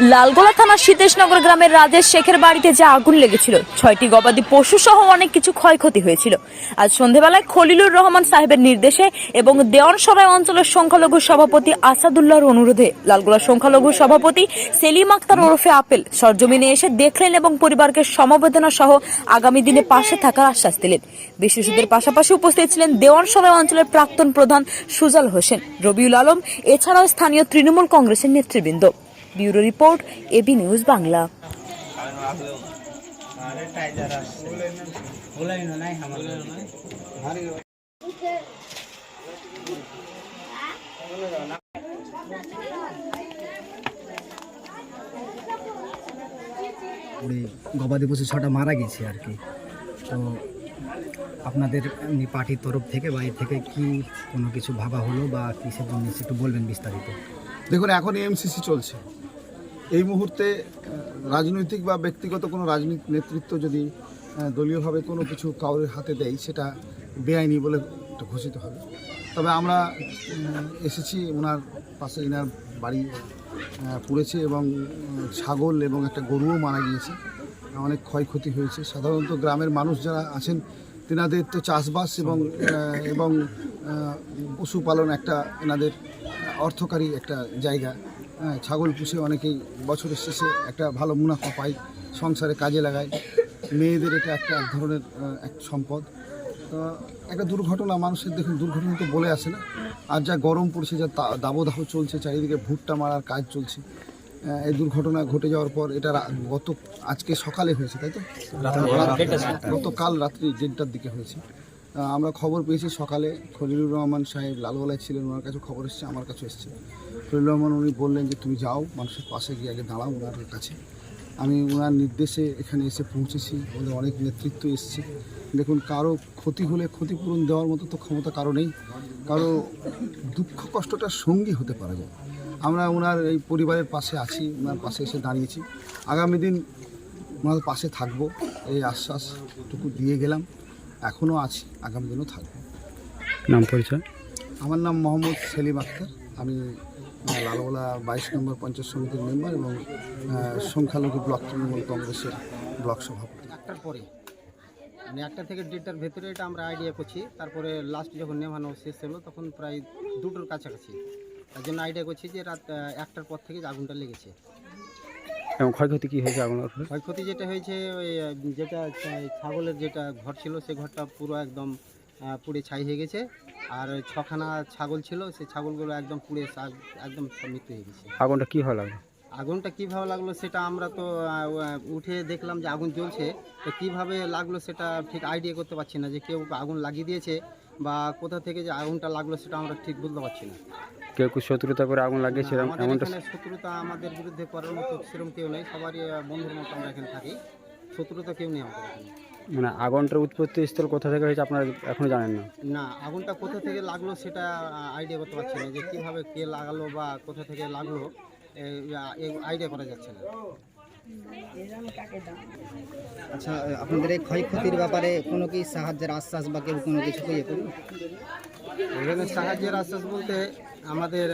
লালগোলা থানার সীতেশনগর গ্রামের রাজেশ শেখের বাড়িতে যে আগুন লেগেছিল, ছয়টি গবাদি পশু সহ অনেক কিছু ক্ষয়ক্ষতি হয়েছিল। আজ সন্ধেবেলায় খলিলুর রহমান সাহেবের নির্দেশে এবং দেওয়ানসরাই অঞ্চলের সংখ্যালঘু সভাপতি আসাদুল্লাহর অনুরোধে লালগোলা সংখ্যালঘু সভাপতি সেলিম আক্তার ওরফে আপেল সরজমিনে এসে দেখলেন এবং পরিবারকে সমবেদনা সহ আগামী দিনে পাশে থাকার আশ্বাস দিলেন। বিশেষদের পাশাপাশি উপস্থিত ছিলেন দেওয়ানসরাই অঞ্চলের প্রাক্তন প্রধান সুজাল হোসেন, রবিউল আলম, এছাড়াও স্থানীয় তৃণমূল কংগ্রেসের নেতৃবৃন্দ। Bureau report A B news Bangla. গবাদি পশু ছটা মারা গেছে আর কি। তো আপনাদের এমনি পার্টির তরফ থেকে বা এর থেকে কি কোনো কিছু ভাবা হলো বা কিসের জন্য একটু বলবেন বিস্তারিত? দেখুন এখন এমসিসি চলছে। এই মুহূর্তে রাজনৈতিক বা ব্যক্তিগত কোনো রাজনৈতিক নেতৃত্ব যদি দলীয়ভাবে কোনো কিছু কাউরের হাতে দেয়, সেটা বেআইনি বলে ঘোষিত হবে। তবে আমরা এসেছি, ওনার পাশে এনার বাড়ি পুড়েছে এবং ছাগল এবং একটা গরুও মারা গিয়েছে। অনেক ক্ষয়ক্ষতি হয়েছে। সাধারণত গ্রামের মানুষ যারা আছেন, তেনাদের তো চাষবাস এবং এবং পশুপালন একটা এনাদের অর্থকারী একটা জায়গা। ছাগল পুষে অনেকেই বছরের শেষে একটা ভালো মুনাফা পায় সংসারে কাজে লাগায়। মেয়েদের এটা একটা এক ধরনের এক সম্পদ। তো একটা দুর্ঘটনা মানুষের দেখুন দুর্ঘটনা তো বলে আসে না। আর যা গরম পড়ছে যা দাবদাহ চলছে চারিদিকে ভুট্টা মারার কাজ চলছে এই দুর্ঘটনা ঘটে যাওয়ার পর এটা গত আজকে সকালে হয়েছে তাই তো? গতকাল রাত্রি দেড়টার দিকে হয়েছে। আমরা খবর পেয়েছি সকালে খলিলুর রহমান সাহেব লালগোলায় ছিলেন ওনার কাছে খবর এসেছে আমার কাছে এসেছে। খলিলুর রহমান উনি বললেন যে তুমি যাও মানুষের পাশে গিয়ে আগে দাঁড়াও ওনার কাছে। আমি ওনার নির্দেশে এখানে এসে পৌঁছেছি ওদের অনেক নেতৃত্ব এসছে। দেখুন কারও ক্ষতি হলে ক্ষতিপূরণ দেওয়ার মতো তো ক্ষমতা কারও নেই। কারও দুঃখ কষ্টটা সঙ্গী হতে পারা যায় আমরা ওনার এই পরিবারের পাশে আছি ওনার পাশে এসে দাঁড়িয়েছি। আগামী দিন ওনার পাশে থাকব এই আশ্বাসটুকু দিয়ে গেলাম। এখনও আছি আগামী দিনও থাকব। নাম পরিচয়? আমার নাম মোহাম্মদ সেলিম আক্তার আমি লালগোলা বাইশ নম্বর পঞ্চায়েত সমিতির মেম্বার এবং সংখ্যালঘু ব্লক তৃণমূল কংগ্রেসের ব্লক সভাপতি। একটার পরে মানে একটা থেকে দেড়টার ভেতরে এটা আমরা আইডিয়া করছি। তারপরে লাস্ট যখন নেভানো শেষ হলো তখন প্রায় দুটোর কাছাকাছি। তার জন্য আইডিয়া করছি যে রাত একটার পর থেকে যে আগুনটা লেগেছে। এবং ক্ষয়ক্ষতি কী হয়েছে আগুনের ক্ষয়ক্ষতি যেটা হয়েছে ওই যেটা ছাগলের যেটা ঘর ছিল সে ঘরটা পুরো একদম পুড়ে ছাই হয়ে গেছে। আর ছখানা ছাগল ছিল সেই ছাগলগুলো একদম পুড়ে সা- একদম সব মৃত্যু হয়ে গেছে। আগুনটা কী হয় লাগল? আগুনটা কীভাবে লাগল সেটা আমরা তো আহ, উঠে দেখলাম যে আগুন জ্বলছে। তো কীভাবে লাগল সেটা ঠিক আইডিয়া করতে পারছি না যে কেউ আগুন লাগিয়ে দিয়েছে বা কোথা থেকে যে আগুনটা লাগল সেটা আমরা ঠিক বুঝতে পারছি না। কেউ কেউ শত্রুতা করে আগুন লাগিয়েছে না, আমাদের এখানে শত্রুতা আমাদের বিরুদ্ধে করার মতো সেরকম কেউ নেই সবারই আহ, বন্ধুর মতো আমরা এখানে থাকি। শত্রুতা কেউ নেই আমাদের এখানে। মানে আগুনটার উৎপত্তি স্থল কোথা থেকে হয়েছে আপনারা এখনও জানেন না? না আগুনটা কোথা থেকে লাগল সেটা আইডিয়া করতে পারছি না যে কীভাবে কে লাগালো বা কোথা থেকে লাগল আইডিয়া করা যাচ্ছে না। আচ্ছা আপনাদের এই ক্ষয়ক্ষতির ব্যাপারে কোনো কি সাহায্যের আশ্বাস বা কেউ কোনো কিছু ইয়ে করুন এখানে সাহায্যের আশ্বাস বলতে আমাদের